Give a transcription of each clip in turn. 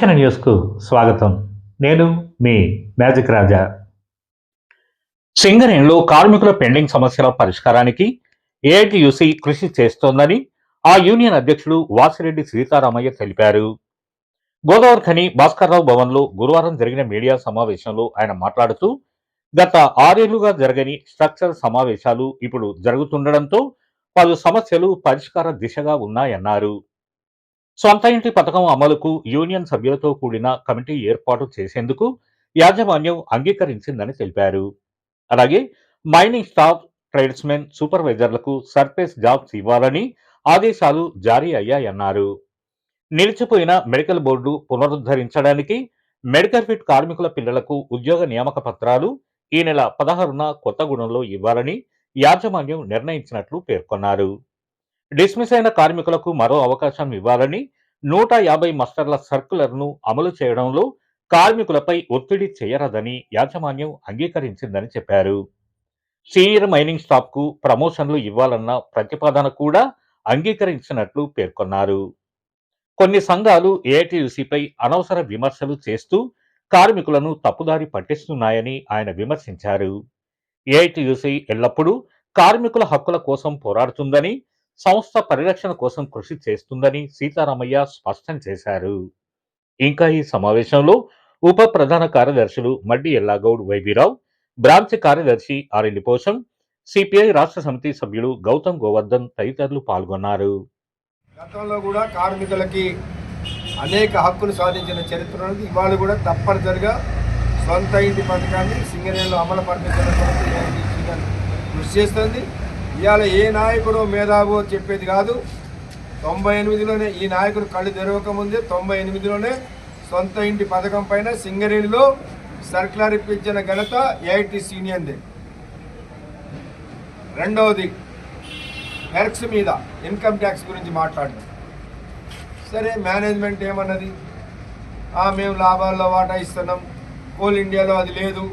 వీక్షణ న్యూస్కు స్వాగతం. నేను మీ మ్యాజిక్ రాజా. సింగరేణిలో కార్మికుల పెండింగ్ సమస్యల పరిష్కారానికి ఏఐటియుసి కృషి చేస్తోందని ఆ యూనియన్ అధ్యక్షుడు వాసిరెడ్డి సీతారామయ్య తెలిపారు. గోదావరి ఖని భాస్కర్రావు భవన్లో గురువారం జరిగిన మీడియా సమావేశంలో ఆయన మాట్లాడుతూ గత ఆరేళ్ళుగా జరగని స్ట్రక్చర్ సమావేశాలు ఇప్పుడు జరుగుతుండడంతో పలు సమస్యలు పరిష్కార దిశగా ఉన్నాయన్నారు. సొంత ఇంటి పథకం అమలుకు యూనియన్ సభ్యులతో కూడిన కమిటీ ఏర్పాటు చేసేందుకు యాజమాన్యం అంగీకరించిందని తెలిపారు. అలాగే మైనింగ్ స్టాఫ్ ట్రేడ్స్మెన్ సూపర్వైజర్లకు సర్ఫేస్ జాబ్స్ ఇవ్వాలని ఆదేశాలు జారీ అయ్యాయన్నారు. నిలిచిపోయిన మెడికల్ బోర్డు పునరుద్ధరించడానికి మెడికల్ ఫిట్ కార్మికుల పిల్లలకు ఉద్యోగ నియామక పత్రాలు ఈ నెల పదహారున కొత్తగూడెంలో ఇవ్వాలని యాజమాన్యం నిర్ణయించినట్లు పేర్కొన్నారు. డిస్మిస్ అయిన కార్మికులకు మరో అవకాశం ఇవ్వాలని నూట యాభై మస్టర్ల సర్కులర్ను అమలు చేయడంలో కార్మికులపై ఒత్తిడి చేయరదని యాజమాన్యం అంగీకరించిందని చెప్పారు. సీనియర్ మైనింగ్ స్టాఫ్కు ప్రమోషన్లు ఇవ్వాలన్న ప్రతిపాదన కూడా అంగీకరించినట్లు పేర్కొన్నారు. కొన్ని సంఘాలు ఏఐటీయూసీపై అనవసర విమర్శలు చేస్తూ కార్మికులను తప్పుదారి పట్టిస్తున్నాయని ఆయన విమర్శించారు. ఏఐటీయూసీ ఎల్లప్పుడూ కార్మికుల హక్కుల కోసం పోరాడుతుందని సంస్థ పరిరక్షణ కోసం కృషి చేస్తుందని సీతారామయ్య స్పష్టం చేశారు. ఇంకా ఈ సమావేశంలో ఉప ప్రధాన కార్యదర్శులు మడ్డి ఎల్లాగౌడ్ వైబీరావు బ్రాంచ్ కార్యదర్శి ఆరెల్లి పోషం సిపిఐ రాష్ట్ర సమితి సభ్యులు గౌతమ్ గోవర్ధన్ తదితరులు పాల్గొన్నారు. గతంలో కూడా కార్మికులకి అనేక హక్కులు సాధించిన చరిత్ర ఇవాళ కూడా తప్పనిసరిగా సొంత ఇంటి పథకాన్ని సింగరేణిలో అమలు పరిపించడం కొరకు కృషి చేస్తుంది. ఇవాళ ఏ నాయకుడు మేధావో చెప్పేది కాదు. తొంభై ఎనిమిదిలోనే ఈ నాయకుడు కళ్ళు తెరవకముందే తొంభై ఎనిమిదిలోనే సొంత ఇంటి పథకం పైన సింగరేణిలో సర్కులర్ ఇప్పించిన ఘనత ఏఐటి సీనియర్దే. రెండవది హెర్క్స్ మీద ఇన్కమ్ ట్యాక్స్ గురించి మాట్లాడడం సరే మేనేజ్మెంట్ ఏమన్నది? "ఆ, మేము లాభాల్లో వాటా ఇస్తున్నాం. కోల్ ఇండియాలో అది లేదు.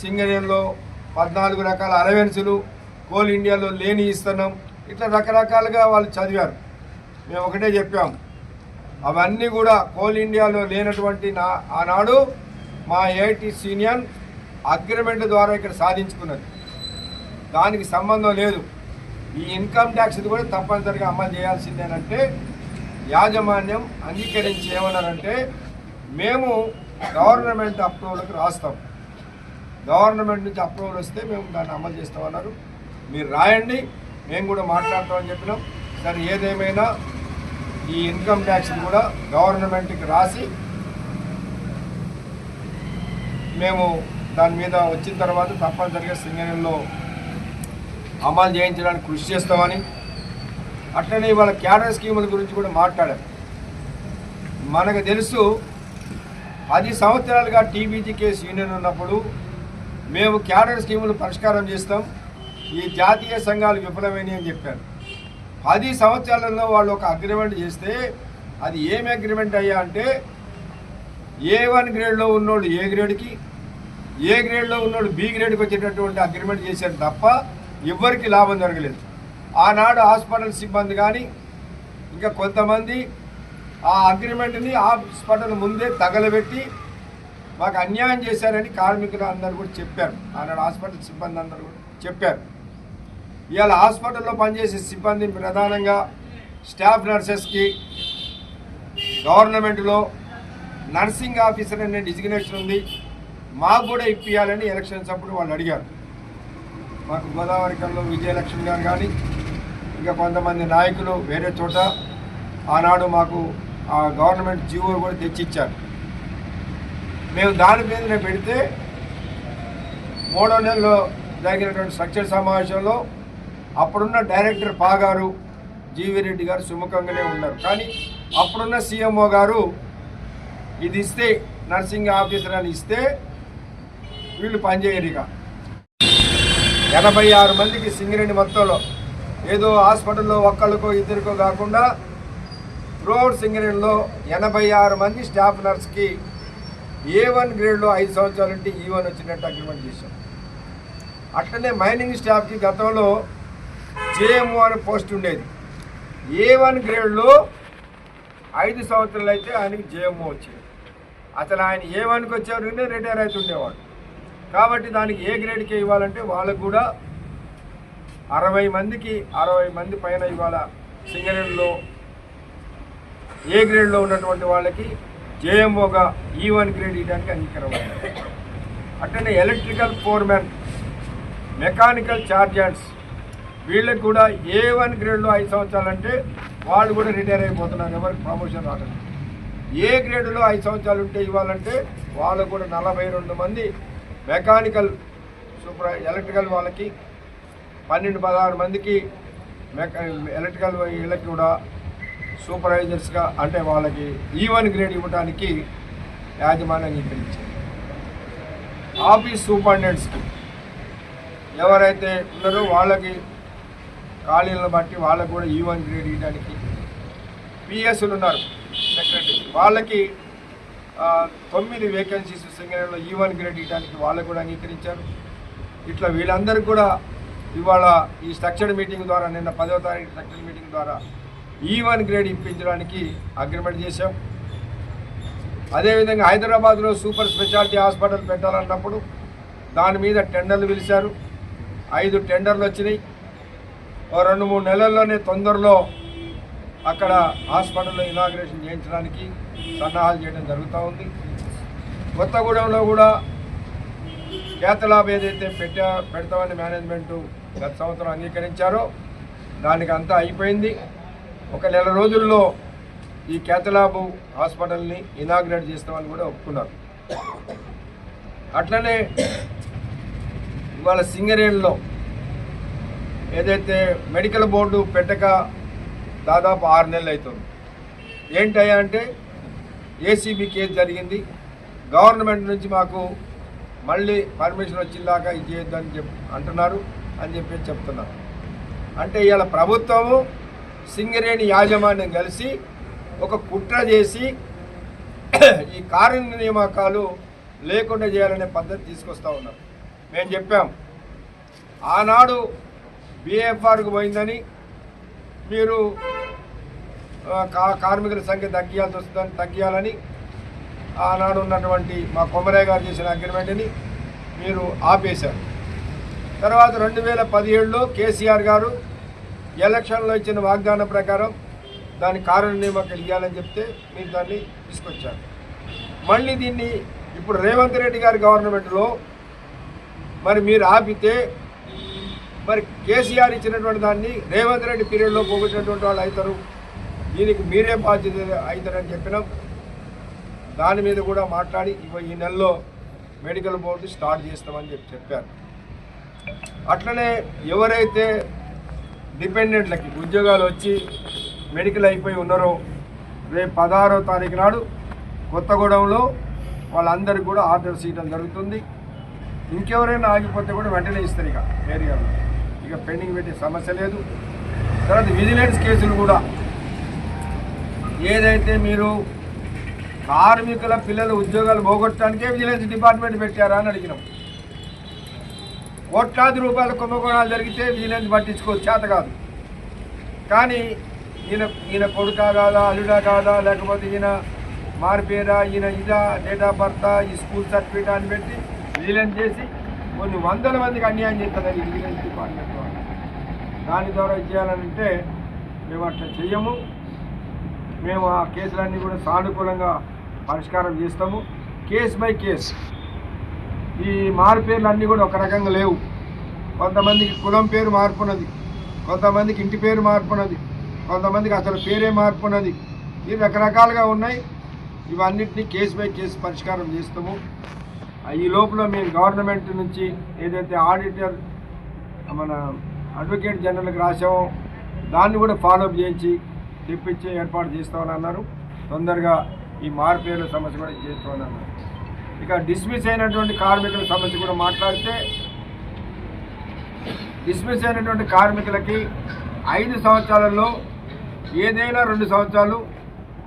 సింగరేణిలో పద్నాలుగు రకాల అలవెన్సులు కోల్ ఇండియాలో లేని ఇస్తున్నాం ఇట్లా రకరకాలుగా వాళ్ళు చదివారు. మేము ఒకటే చెప్పాం. అవన్నీ కూడా కోల్ ఇండియాలో లేనటువంటి నా ఆనాడు మా ఏఐటి సీనియర్ అగ్రిమెంట్ ద్వారా ఇక్కడ సాధించుకున్నది దానికి సంబంధం లేదు. ఈ ఇన్కమ్ ట్యాక్స్ కూడా తప్పనిసరిగా అమలు చేయాల్సిందేనంటే యాజమాన్యం అంగీకరించి ఏమన్నారంటే మేము గవర్నమెంట్ అప్రూవల్కి రాస్తాం. గవర్నమెంట్ నుంచి అప్రూవల్ వస్తే మేము దాన్ని అమలు చేస్తామన్నారు. మీరు రాయండి మేము కూడా మాట్లాడతామని చెప్పినాం. సరే ఏదేమైనా ఈ ఇన్కమ్ ట్యాక్స్ కూడా గవర్నమెంట్కి రాసి మేము దాని మీద వచ్చిన తర్వాత తప్పనిసరిగా సింగరేణిలో అమలు చేయించడానికి కృషి చేస్తామని అట్లనే ఇవాళ క్యాడర్ స్కీముల గురించి కూడా మాట్లాడారు. మనకు తెలుసు పది సంవత్సరాలుగా టీబీజీ కేసు యూనియన్ ఉన్నప్పుడు మేము క్యాడర్ స్కీములు పరిష్కారం చేస్తాం. ఈ జాతీయ సంఘాలు విఫలమైనవి అని చెప్పారు పది సంవత్సరాలలో వాళ్ళు ఒక అగ్రిమెంట్ చేస్తే అది ఏమి అగ్రిమెంట్ అయ్యా అంటే ఏ వన్ గ్రేడ్లో ఉన్నోడు ఏ గ్రేడ్కి ఏ గ్రేడ్లో ఉన్నోడు బి గ్రేడ్కి వచ్చేటటువంటి అగ్రిమెంట్ చేశారు తప్ప ఎవ్వరికి లాభం జరగలేదు. ఆనాడు హాస్పిటల్ సిబ్బంది కానీ ఇంకా కొంతమంది ఆ అగ్రిమెంట్ని హాస్పిటల్ ముందే తగలబెట్టి మాకు అన్యాయం చేశారని కార్మికులు అందరూ కూడా చెప్పారు. ఆనాడు హాస్పిటల్ సిబ్బంది అందరూ కూడా చెప్పారు. ఇవాళ హాస్పిటల్లో పనిచేసే సిబ్బంది ప్రధానంగా స్టాఫ్ నర్సెస్కి గవర్నమెంట్లో నర్సింగ్ ఆఫీసర్ అనే డిజిగ్నేషన్ ఉంది. మాకు కూడా ఇప్పియాలని ఎలక్షన్స్ అప్పుడు వాళ్ళు అడిగారు. మాకు గోదావరి కల్లో విజయలక్ష్మి గారు కానీ ఇంకా కొంతమంది నాయకులు వేరే చోట ఆనాడు మాకు ఆ గవర్నమెంట్ జీవో కూడా తెచ్చిచ్చారు. మేము దాని మీదనే పెడితే మూడో నెలలో జరిగినటువంటి స్ట్రక్చర్ సమావేశంలో అప్పుడున్న డైరెక్టర్ పా గారు జీవి రెడ్డి గారు సుముఖంగానే ఉన్నారు. కానీ అప్పుడున్న సీఎంఓ గారు ఇది ఇస్తే నర్సింగ్ ఆఫీసర్ అని ఇస్తే వీళ్ళు పనిచేయరు ఇక. ఎనభై ఆరు మందికి సింగరేణి మొత్తంలో ఏదో హాస్పిటల్లో ఒక్కళ్ళకో ఇద్దరికో కాకుండా త్రూఅవుట్ సింగరేణిలో ఎనభై ఆరు మంది స్టాఫ్ నర్స్కి ఏ వన్ గ్రేడ్లో ఐదు సంవత్సరాలు ఉంటే ఈ వన్ వచ్చినట్టు అగ్రిమెంట్ చేశాం అట్లనే మైనింగ్ స్టాఫ్కి గతంలో జేఎంఓ అనే పోస్ట్ ఉండేది. ఏ వన్ గ్రేడ్లో ఐదు సంవత్సరాలు అయితే ఆయనకి జేఎంఓ వచ్చేది. అసలు ఆయన ఏ వన్కి వచ్చేవరకునే రిటైర్ అవుతుండేవాడు కాబట్టి దానికి ఏ గ్రేడ్కి ఇవ్వాలంటే వాళ్ళకు కూడా అరవై మందికి అరవై మంది పైన ఇవాళ సింగరేణిలో ఏ గ్రేడ్లో ఉన్నటువంటి వాళ్ళకి జేఎంఓగా ఈ వన్ గ్రేడ్ ఇవ్వడానికి అంగీకారం అట్లనే ఎలక్ట్రికల్ ఫోర్మెన్ మెకానికల్ చార్జెంట్స్ వీళ్ళకి కూడా ఏ వన్ గ్రేడ్లో ఐదు సంవత్సరాలు అంటే వాళ్ళు కూడా రిటైర్ అయిపోతున్నారు ఎవరికి ప్రమోషన్ రాలేదు ఏ గ్రేడ్లో ఐదు సంవత్సరాలు ఉంటే ఇవ్వాలంటే వాళ్ళకు కూడా నలభై రెండు మంది మెకానికల్ సూపర్ ఎలక్ట్రికల్ వాళ్ళకి పన్నెండు పదహారు మందికి మెకా ఎలక్ట్రికల్ వీళ్ళకి కూడా సూపర్వైజర్స్గా అంటే వాళ్ళకి e ఈవెన్ గ్రేడ్ ఇవ్వడానికి యాజమాన్యం అంగీకరించింది ఆఫీస్ సూపరింటెండెంట్స్కి ఎవరైతే ఉన్నారో వాళ్ళకి ఖాళీలను బట్టి వాళ్ళకు కూడా ఈవెన్ గ్రేడ్ ఇవ్వడానికి పిఎస్లు ఉన్నారు. సెక్రటరీ వాళ్ళకి తొమ్మిది వేకెన్సీస్ సింగరేణిలో ఈవెన్ గ్రేడ్ ఇవ్వడానికి వాళ్ళకు కూడా అంగీకరించారు. ఇట్లా వీళ్ళందరికీ కూడా ఇవాళ ఈ స్ట్రక్చర్డ్ మీటింగ్ ద్వారా నిన్న పదో తారీఖు స్ట్రక్చర్డ్ మీటింగ్ ద్వారా e ఈవెన్ గ్రేడ్ ఇప్పించడానికి అగ్రిమెంట్ చేశాం. అదేవిధంగా హైదరాబాద్లో సూపర్ స్పెషాలిటీ హాస్పిటల్ పెట్టాలన్నప్పుడు దాని మీద టెండర్లు పిలిచారు. ఐదు టెండర్లు వచ్చినాయి. రెండు మూడు నెలల్లోనే తొందరలో అక్కడ హాస్పిటల్లో ఇనాగ్రేషన్ చేయించడానికి సన్నాహాలు చేయడం జరుగుతూ ఉంది. కొత్తగూడెంలో కూడా కేతలాబ్ ఏదైతే పెట్టా పెడతామని మేనేజ్మెంట్ గత సంవత్సరం అంగీకరించారో దానికి అంతా అయిపోయింది. ఒక నెల రోజుల్లో ఈ కేతలాబు హాస్పిటల్ని ఇనాగ్రేట్ చేస్తామని కూడా ఒప్పుకున్నారు. అట్లనే ఇవాళ సింగరేణిలో ఏదైతే మెడికల్ బోర్డు పెట్టక దాదాపు ఆరు నెలలు అవుతుంది ఏంటయ్యా అంటే ఏసీబీ కేసు జరిగింది. గవర్నమెంట్ నుంచి మాకు మళ్ళీ పర్మిషన్ వచ్చిందాకా ఇది చేయొద్దని చెప్ అంటున్నారు అని చెప్పి చెప్తున్నారు. అంటే ఇవాళ ప్రభుత్వము సింగరేణి యాజమాన్యం కలిసి ఒక కుట్ర చేసి ఈ కార్య నియామకాలు లేకుండా చేయాలనే పద్ధతి తీసుకొస్తా ఉన్నారు. మేము చెప్పాం. ఆనాడు బిఎఫ్ఆర్కు పోయిందని మీరు కా- కార్మికుల సంఖ్య తగ్గియాల్సి వస్తుందని తగ్గియాలని ఆనాడు ఉన్నటువంటి మా కొమరయ్య గారు చేసిన అగ్రిమెంట్ని మీరు ఆపేశారు. తర్వాత రెండు వేల పదిహేడులో కేసీఆర్ గారు ఎలక్షన్లో ఇచ్చిన వాగ్దానం ప్రకారం దాని కారణ నియామకాలు ఇవ్వాలని చెప్తే మీరు దాన్ని తీసుకొచ్చారు. మళ్ళీ దీన్ని ఇప్పుడు రేవంత్ రెడ్డి గారి గవర్నమెంట్లో మరి మీరు ఆపితే మరి కేసీఆర్ ఇచ్చినటువంటి దాన్ని రేవంత్ రెడ్డి పీరియడ్లో పోగొట్టినటువంటి వాళ్ళు అవుతారు. దీనికి మీరే బాధ్యత అవుతారని చెప్పినాం. దాని మీద కూడా మాట్లాడి ఈ నెలలో మెడికల్ బోర్డు స్టార్ట్ చేస్తామని చెప్పి చెప్పారు. అట్లనే ఎవరైతే డిపెండెంట్లకి ఉద్యోగాలు వచ్చి మెడికల్ అయిపోయి ఉన్నారో రేపు పదహారో తారీఖు నాడు కొత్తగూడెంలో వాళ్ళందరికీ కూడా ఆర్డర్ చేయడం జరుగుతుంది. ఇంకెవరైనా ఆగిపోతే కూడా వెంటనే ఇస్తారు ఇక ఏరియాలో ఇక పెండింగ్ పెట్టే సమస్య లేదు. తర్వాత విజిలెన్స్ కేసులు కూడా. ఏదైతే మీరు కార్మికుల పిల్లల ఉద్యోగాలు పోగొట్టడానికే విజిలెన్స్ డిపార్ట్మెంట్ పెట్టారా అని అడిగినాం. కోట్లాది రూపాయల కుంభకోణాలు జరిగితే విజిలెన్స్ పట్టించుకోవచ్చు చేత కాదు. కానీ ఈయన ఈయన కొడుకా కాదా అల్లుడా కాదా లేకపోతే ఈయన మారిపేరా ఈయన ఇదా డేట్ ఆఫ్ బర్త్ ఈ స్కూల్ సర్టిఫికేట్ అని పెట్టి విజిలెన్స్ చేసి కొన్ని వందల మందికి అన్యాయం చేస్తున్నారు ఈ డిపార్ట్మెంట్ దాని ద్వారా చేయాలంటే మేము అట్లా చెయ్యము. మేము ఆ కేసులన్నీ కూడా సానుకూలంగా పరిష్కారం చేస్తాము. Case by case. ఈ మారుపేర్లు అన్నీ కూడా ఒక రకంగా లేవు. కొంతమందికి కులం పేరు మార్పున్నది. కొంతమందికి ఇంటి పేరు మార్పున్నది. కొంతమందికి అసలు పేరే మార్పున్నది. ఇవి రకరకాలుగా ఉన్నాయి. ఇవన్నిటిని కేసు బై కేసు పరిష్కారం చేస్తాము. ఈ లోపల మేము గవర్నమెంట్ నుంచి ఏదైతే ఆడిటర్ మన అడ్వకేట్ జనరల్కి రాసామో దాన్ని కూడా ఫాలోఅప్ చేయించి తెప్పించే ఏర్పాటు చేస్తామని అన్నారు. తొందరగా ఈ మార్పేర్ల సమస్య కూడా చేస్తామని అన్నారు. ఇక డిస్మిస్ అయినటువంటి కార్మికుల సమస్య కూడా మాట్లాడితే డిస్మిస్ అయినటువంటి కార్మికులకి ఐదు సంవత్సరాలలో ఏదైనా రెండు సంవత్సరాలు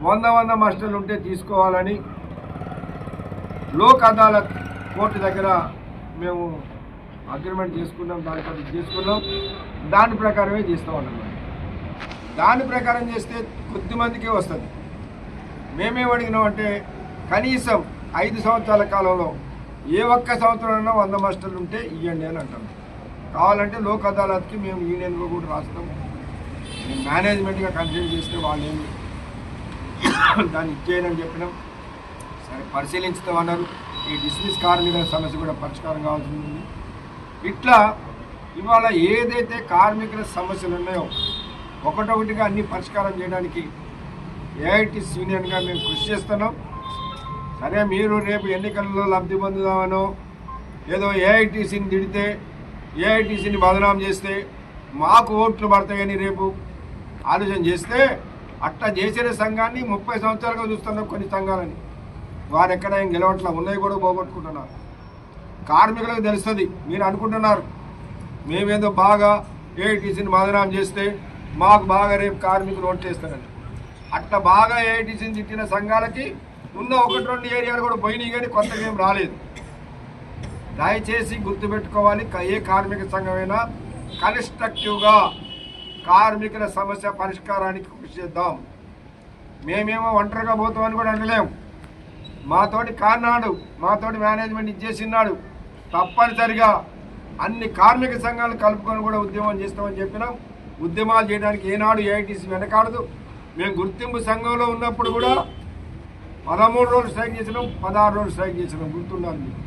వంద వంద మాస్టర్లు ఉంటే తీసుకోవాలని లోక్ అదాలత్ కోర్టు దగ్గర మేము అగ్రిమెంట్ చేసుకున్నాం దాని ఇది చేసుకున్నాం దాని ప్రకారమే చేస్తూ ఉన్నాం దాని ప్రకారం చేస్తే కొద్ది మందికే వస్తుంది. మేమేమి అడిగినాం అంటే కనీసం ఐదు సంవత్సరాల కాలంలో ఏ ఒక్క సంవత్సరంలో వంద మాస్టర్లు ఉంటే ఇవ్వండి అని అంటాం. కావాలంటే లోక్ అదాలత్కి మేము యూనియన్గా కూడా రాస్తాం. మేము మేనేజ్మెంట్గా కన్సిడర్ చేస్తే వాళ్ళు ఏమి దాన్ని ఇచ్చేయనని చెప్పినాం. సరే పరిశీలించుతామన్నారు ఈ డిస్మిస్ కార్మికుల సమస్య కూడా పరిష్కారం కావాల్సి ఇట్లా ఇవాళ ఏదైతే కార్మికుల సమస్యలు ఉన్నాయో ఒకటొకటిగా అన్ని పరిష్కారం చేయడానికి ఏఐటీస్ యూనియన్గా మేము కృషి చేస్తున్నాం. సరే మీరు రేపు ఎన్నికల్లో లబ్ధి పొందుదామనో ఏదో ఏఐటీసీని తిడితే ఏఐటీసీని బదనాం చేస్తే మాకు ఓట్లు పడతాయని రేపు ఆలోచన చేస్తే అట్లా చేసిన సంఘాన్ని ముప్పై సంవత్సరాలుగా చూస్తున్నాం కొన్ని సంఘాలని వారు ఎక్కడ ఏం గెలవట్లా? ఉన్నాయి కూడా పోగొట్టుకుంటున్నారు. కార్మికులకు తెలుస్తుంది మీరు అనుకుంటున్నారు. మేమేదో బాగా ఏఐటీసీని మదనాం చేస్తే మాకు బాగా రేపు కార్మికులు ఓట్లేస్తారని అట్లా బాగా ఏఐటీసీని తిట్టిన సంఘాలకి ఉన్న ఒకటి రెండు ఏరియాలు కూడా పోయినాయి కానీ కొత్తగా ఏం రాలేదు. దయచేసి గుర్తుపెట్టుకోవాలి ఏ కార్మిక సంఘమైనా కన్స్ట్రక్టివ్గా కార్మికుల సమస్య పరిష్కారానికి కృషి చేద్దాం. మేమేమో ఒంటరిగా పోతామని కూడా అనలేము మాతోటి కార్నాడు మాతోటి మేనేజ్మెంట్ ఇచ్చేసిన్నాడు. తప్పనిసరిగా అన్ని కార్మిక సంఘాలు కలుపుకొని కూడా ఉద్యమం చేస్తామని చెప్పినాం. ఉద్యమాలు చేయడానికి ఏనాడు ఏఐటీసీ వెనకాడదు. మేము గుర్తింపు సంఘంలో ఉన్నప్పుడు కూడా పదమూడు రోజులు స్ట్రైక్ చేసినాం పదహారు రోజులు స్ట్రైక్ చేసినాం. గుర్తుండాలి మీకు.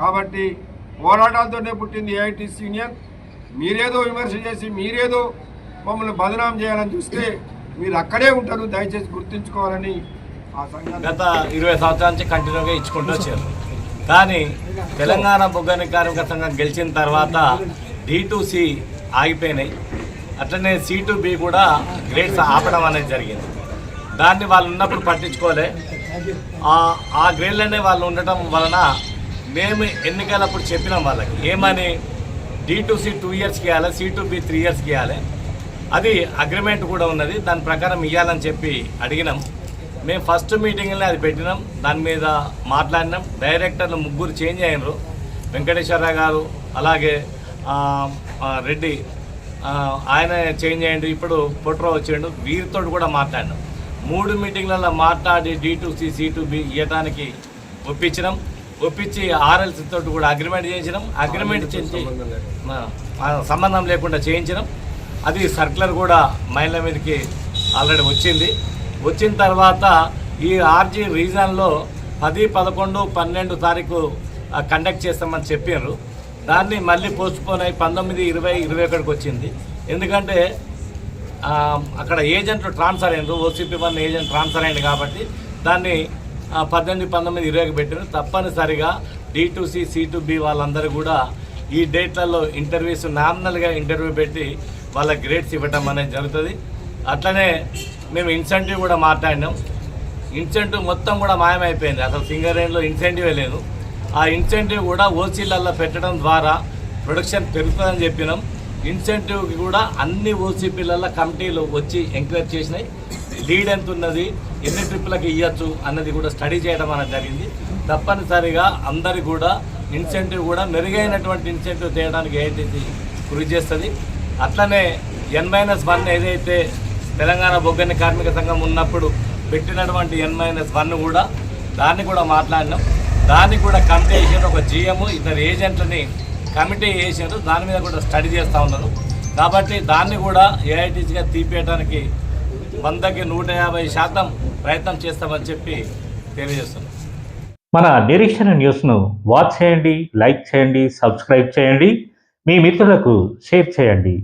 కాబట్టి పోరాటాలతోనే పుట్టింది ఏఐటీసీ యూనియన్. మీరేదో విమర్శ చేసి మీరేదో మమ్మల్ని బదనాం చేయాలని చూస్తే మీరు అక్కడే ఉంటారు. దయచేసి గుర్తుంచుకోవాలని గత ఇరవై సంవత్సరాల నుంచి కంటిన్యూగా ఇచ్చుకుంటూ వచ్చారు. కానీ తెలంగాణ బొగ్గని కార్మిక సంఘం గెలిచిన తర్వాత డి టు సి ఆగిపోయినాయి. అట్లనే సి టు బి కూడా గ్రేడ్స్ ఆపడం అనేది జరిగింది. దాన్ని వాళ్ళు ఉన్నప్పుడు పట్టించుకోలే. ఆ- గ్రేడ్లనే వాళ్ళు ఉండటం వలన మేము ఎన్నికలప్పుడు చెప్పినాం వాళ్ళకి ఏమని డి టు సి టూ ఇయర్స్కి ఇవ్వాలి సి టు బి త్రీ ఇయర్స్కి ఇవ్వాలి. అది అగ్రిమెంట్ కూడా ఉన్నది. దాని ప్రకారం ఇవ్వాలని చెప్పి అడిగినాం. మేము ఫస్ట్ మీటింగ్లో అది పెట్టినాం. దాని మీద మాట్లాడినాం. డైరెక్టర్లు ముగ్గురు చేంజ్ అయినారు. వెంకటేశ్వరరావు గారు అలాగే రెడ్డి ఆయన చేంజ్ అయ్యిండు ఇప్పుడు పొట్రో వచ్చిండు. వీరితో కూడా మాట్లాడినాం. మూడు మీటింగ్లలో మాట్లాడి D to C C to B ఇవ్వడానికి ఒప్పించినాం. ఒప్పించి ఆర్ఎల్సీ తోటి కూడా అగ్రిమెంట్ చేయించినాం అగ్రిమెంట్ మా సంబంధం లేకుండా. చేయించినాం. అది సర్క్యులర్ కూడా మహిళల మీదకి ఆల్రెడీ వచ్చింది. వచ్చిన తర్వాత ఈ ఆర్జీ రీజన్లో పది పదకొండు పన్నెండు తారీఖు కండక్ట్ చేస్తామని చెప్పారు. దాన్ని మళ్ళీ పోస్ట్పోన్ అయ్యి పంతొమ్మిది ఇరవై ఇరవై ఒకటికి వచ్చింది. ఎందుకంటే అక్కడ ఏజెంట్లు ట్రాన్స్ఫర్ అయినారు. ఓసీపీ వన్ ఏజెంట్ ట్రాన్స్ఫర్ అయింది కాబట్టి దాన్ని పద్దెనిమిది పంతొమ్మిది ఇరవైకి పెట్టారు తప్పనిసరిగా D to C C to B వాళ్ళందరూ కూడా ఈ డేట్లలో ఇంటర్వ్యూస్ నామినల్గా ఇంటర్వ్యూ పెట్టి వాళ్ళ గ్రేడ్స్ ఇవ్వటం అనేది జరుగుతుంది. అట్లనే మేము ఇన్సెంటివ్ కూడా మాట్లాడినాం. ఇన్సెంటివ్ మొత్తం కూడా మాయమైపోయింది. అసలు సింగర్ రేంజ్లో ఇన్సెంటివే లేదు. ఆ ఇన్సెంటివ్ కూడా ఓసీలల్లో పెట్టడం ద్వారా ప్రొడక్షన్ పెరుగుతుందని చెప్పినాం. ఇన్సెంటివ్కి కూడా అన్ని ఓసీపీలల్లో కమిటీలు వచ్చి ఎంకరేజ్ చేసినాయి. లీడ్ ఎంత ఉన్నది ఎన్ని ట్రిప్పులకి ఇవ్వచ్చు అన్నది కూడా స్టడీ చేయడం అనేది జరిగింది. తప్పనిసరిగా అందరికి కూడా ఇన్సెంటివ్ కూడా మెరుగైనటువంటి ఇన్సెంటివ్ చేయడానికి ఏదైతే కృషి చేస్తుంది అట్లనే ఎన్ మైనస్ వన్ ఏదైతే తెలంగాణ బొగ్గని కార్మిక సంఘం ఉన్నప్పుడు పెట్టినటువంటి ఎన్ మైనస్ వన్ కూడా దాన్ని కూడా మాట్లాడినాం. దాన్ని కూడా కమిటీ చేసిన ఒక జిఎం ఇద్దరు ఏజెంట్లని కమిటీ చేసారు దాని మీద కూడా స్టడీ చేస్తూ ఉన్నారు. కాబట్టి దాన్ని కూడా ఏఐటీసీగా తీపేయడానికి వందకి నూట యాభై శాతం ప్రయత్నం చేస్తామని చెప్పి తెలియజేస్తున్నాం. మన నిరీక్షణ న్యూస్ను వాచ్ చేయండి లైక్ చేయండి సబ్స్క్రైబ్ చేయండి. మీ మిత్రులకు షేర్ చేయండి.